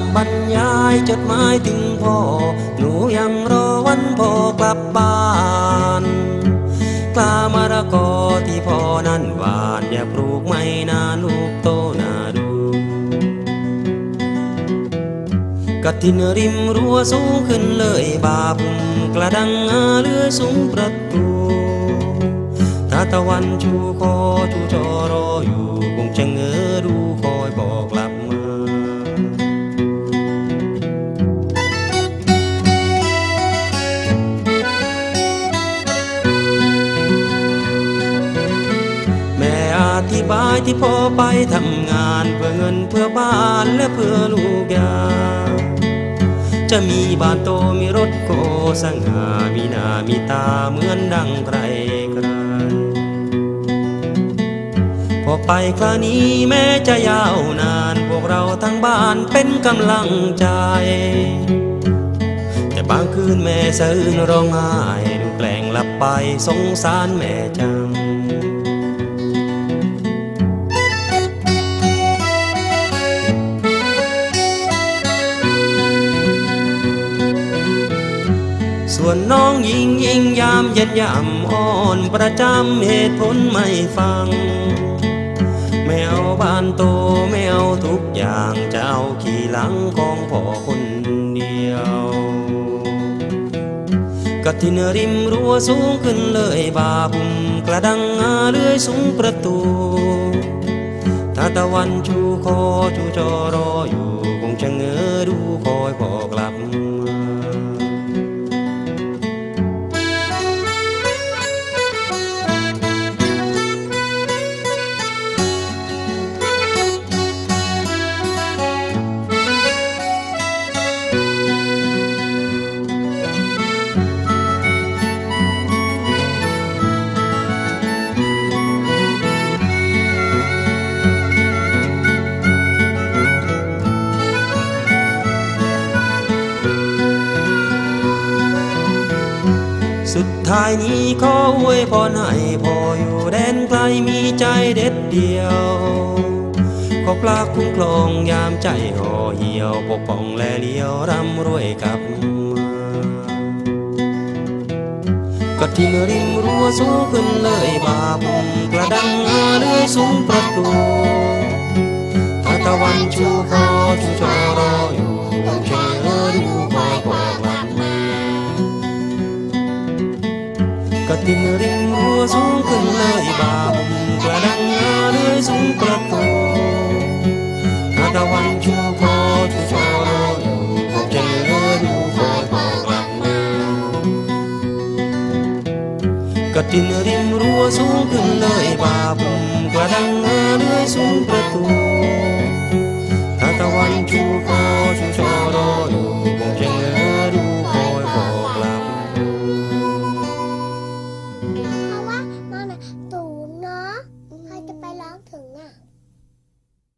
ำบรรยายจดหมายถึงพ่อ หนูยังรอวันพ่อกลับบ้านกล้ามะระกอที่พ่อนั้นหวานอยากปลูกไม่นานลูกโตนาดูกระทินริมรั้วสูงขึ้นเลยบาบุมกระดังอาเรือสูงประตูถ้าตะวันชูคอชูจอ ธิบายที่พ่อไปทำงาน เพื่อเงินเพื่อบ้านและเพื่อลูกยา จะมีบ้านโตมีรถโกสง่ามีหน้ามีตาเหมือนดังใครใครพอไปคราวนี้แม้จะยาวนาน พวกเราทั้งบ้านเป็นกำลังใจ แต่บางคืนแม่สะอื้นร้องไห้ดูแกล้งหลับไปสงสารแม่จัง ส่วนน้องยิงยิงยามเย็นยามอ่อนประจำเหตุผลไม่ฟัง ไม่เอาบ้านโตไม่เอาทุกอย่างจะเอาขี่หลังของพ่อคนเดียวกระทินริมรั้วสูงขึ้นเลยบาบุมกระดังอาเลื่อยสูงประตูถ้าตะวันชูคอชูจอรออยู่คงจะเงอดูคอ สุดท้ายนี้ขออวยพรให้พ่ออยู่แดนไกลมีใจเด็ดเดียว ขอปลาคุ้มครองยามใจห่อเหี่ยวปกป้องและเลี้ยวร่ำรวยกลับมาก็ทิ้งริมรั้วสูงขึ้นเลยบาบุมกระดังอาเลื่อยสูงประตูถ้าตะวันชูคอชูจอรออยู่เออดู กระตินริมรั้วสูงขึ้นเลยบาบุมกระดังอาเลื่อยสูงประตูถ้าตะวันชูคอชูจอรออยู่